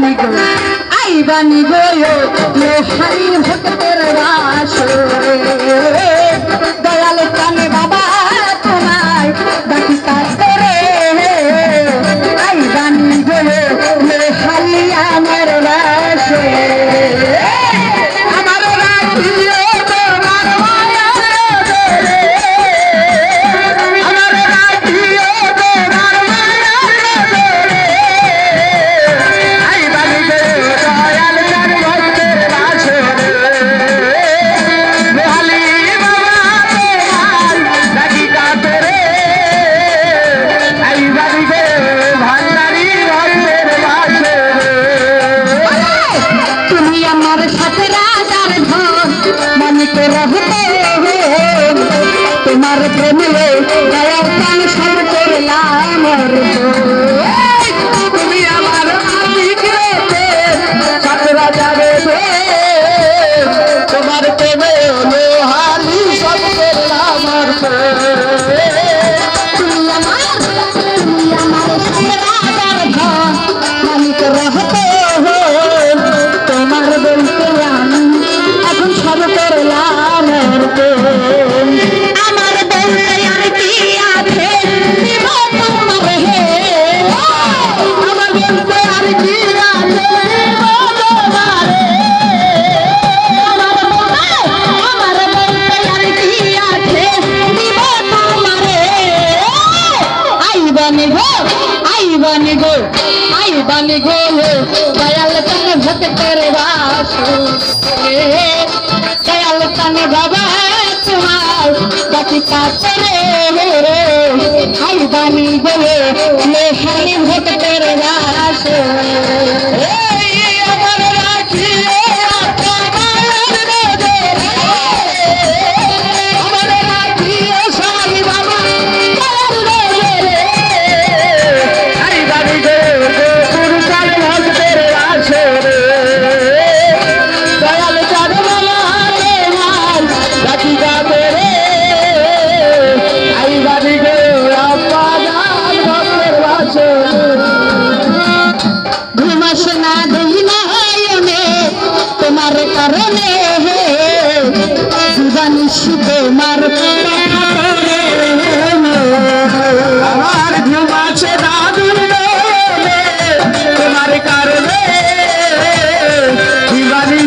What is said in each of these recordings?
nigo, aiva nigo yo, yo hari hokte rawa. Música বানে গো I বানে গো I বানে গো, দয়াল তন ভক্তের বাস। দয়াল তন বাবা, তোমার বাকি কাছে রে আই বানে গো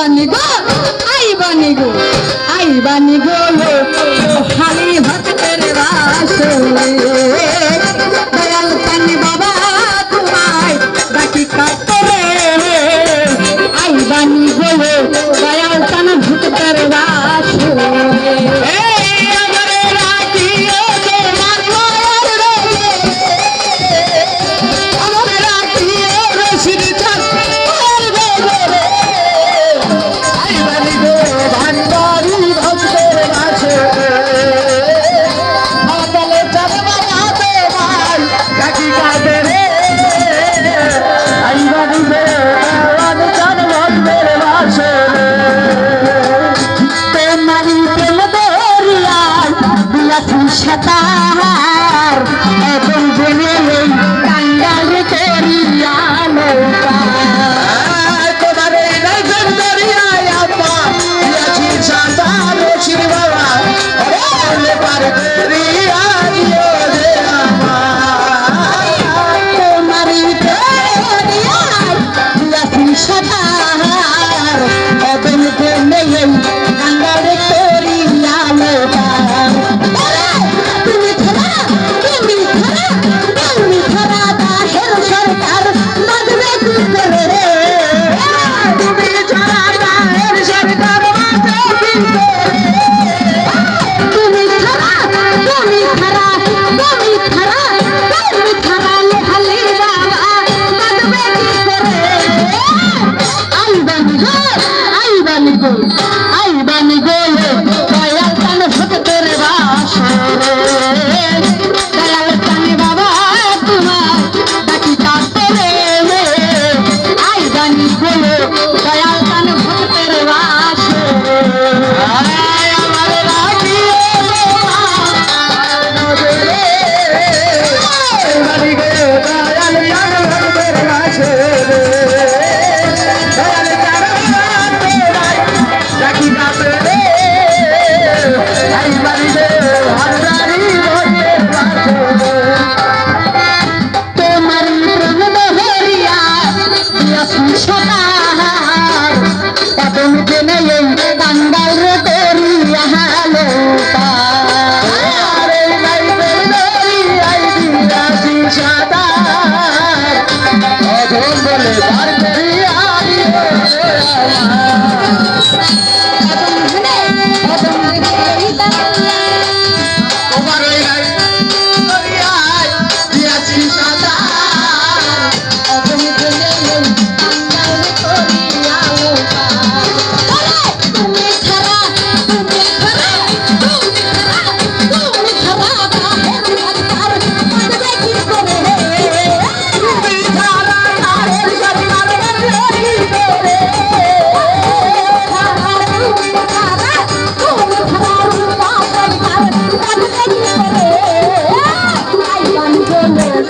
বানিগো আই বানিগো আই বানিগো লোক ভালো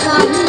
Oh.